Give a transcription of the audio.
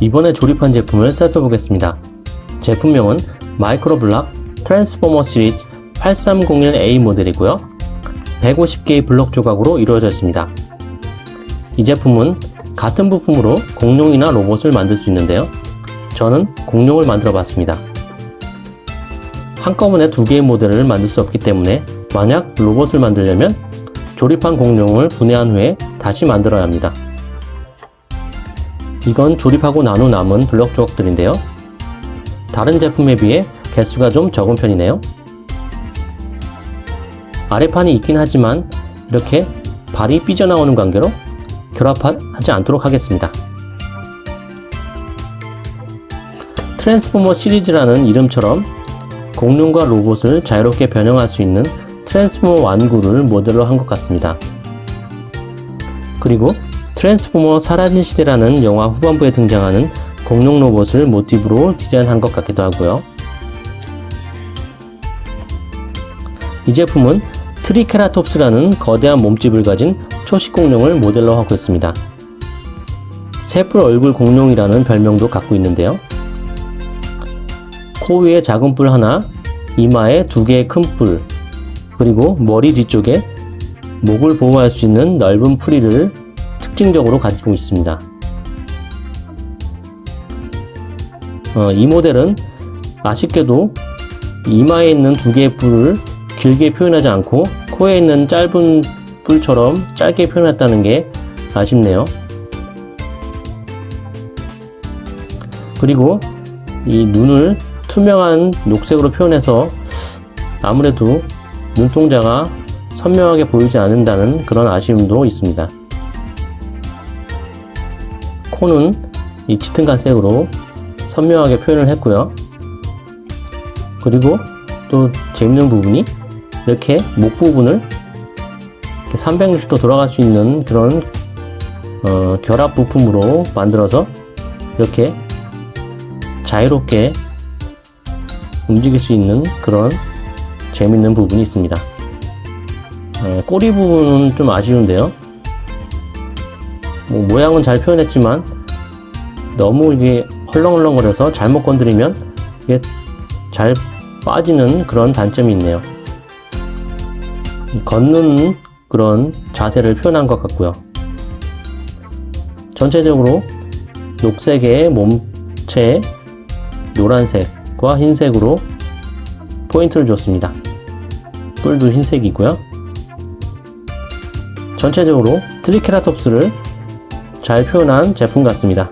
이번에 조립한 제품을 살펴보겠습니다. 제품명은 마이크로블락 트랜스포머 시리즈 8301A 모델이고요. 150개의 블록 조각으로 이루어져 있습니다. 이 제품은 같은 부품으로 공룡이나 로봇을 만들 수 있는데요. 저는 공룡을 만들어 봤습니다. 한꺼번에 두 개의 모델을 만들 수 없기 때문에 만약 로봇을 만들려면 조립한 공룡을 분해한 후에 다시 만들어야 합니다. 이건 조립하고 난후 남은 블럭 조각들인데요. 다른 제품에 비해 개수가 좀 적은 편이네요. 아래판이 있긴 하지만 이렇게 발이 삐져나오는 관계로 결합하지 않도록 하겠습니다. 트랜스포머 시리즈라는 이름처럼 공룡과 로봇을 자유롭게 변형할 수 있는 트랜스포머 완구를 모델로 한 것 같습니다. 그리고 트랜스포머 사라진 시대라는 영화 후반부에 등장하는 공룡 로봇을 모티브로 디자인한 것 같기도 하고요. 이 제품은 트리케라톱스라는 거대한 몸집을 가진 초식 공룡을 모델로 하고 있습니다. 세뿔 얼굴 공룡이라는 별명도 갖고 있는데요. 코 위에 작은 뿔 하나, 이마에 두 개의 큰 뿔, 그리고 머리 뒤쪽에 목을 보호할 수 있는 넓은 풀이를 특징적으로 가지고 있습니다. 어, 이 모델은 아쉽게도 이마에 있는 두 개의 뿔을 길게 표현하지 않고 코에 있는 짧은 뿔처럼 짧게 표현했다는 게 아쉽네요. 그리고 이 눈을 투명한 녹색으로 표현해서 아무래도 눈동자가 선명하게 보이지 않는다는 그런 아쉬움도 있습니다. 코는 이 짙은 갈색으로 선명하게 표현을 했고요. 그리고 또 재밌는 부분이 이렇게 목 부분을 360도 돌아갈 수 있는 그런 어, 결합 부품으로 만들어서 이렇게 자유롭게 움직일 수 있는 그런 재밌는 부분이 있습니다. 어, 꼬리 부분은 좀 아쉬운데요. 뭐 모양은 잘 표현했지만 너무 이게 헐렁헐렁거려서 잘못 건드리면 이게 잘 빠지는 그런 단점이 있네요. 걷는 그런 자세를 표현한 것 같고요. 전체적으로 녹색의 몸체에 노란색과 흰색으로 포인트를 줬습니다. 뿔도 흰색이고요. 전체적으로 트리케라톱스를 잘 표현한 제품 같습니다.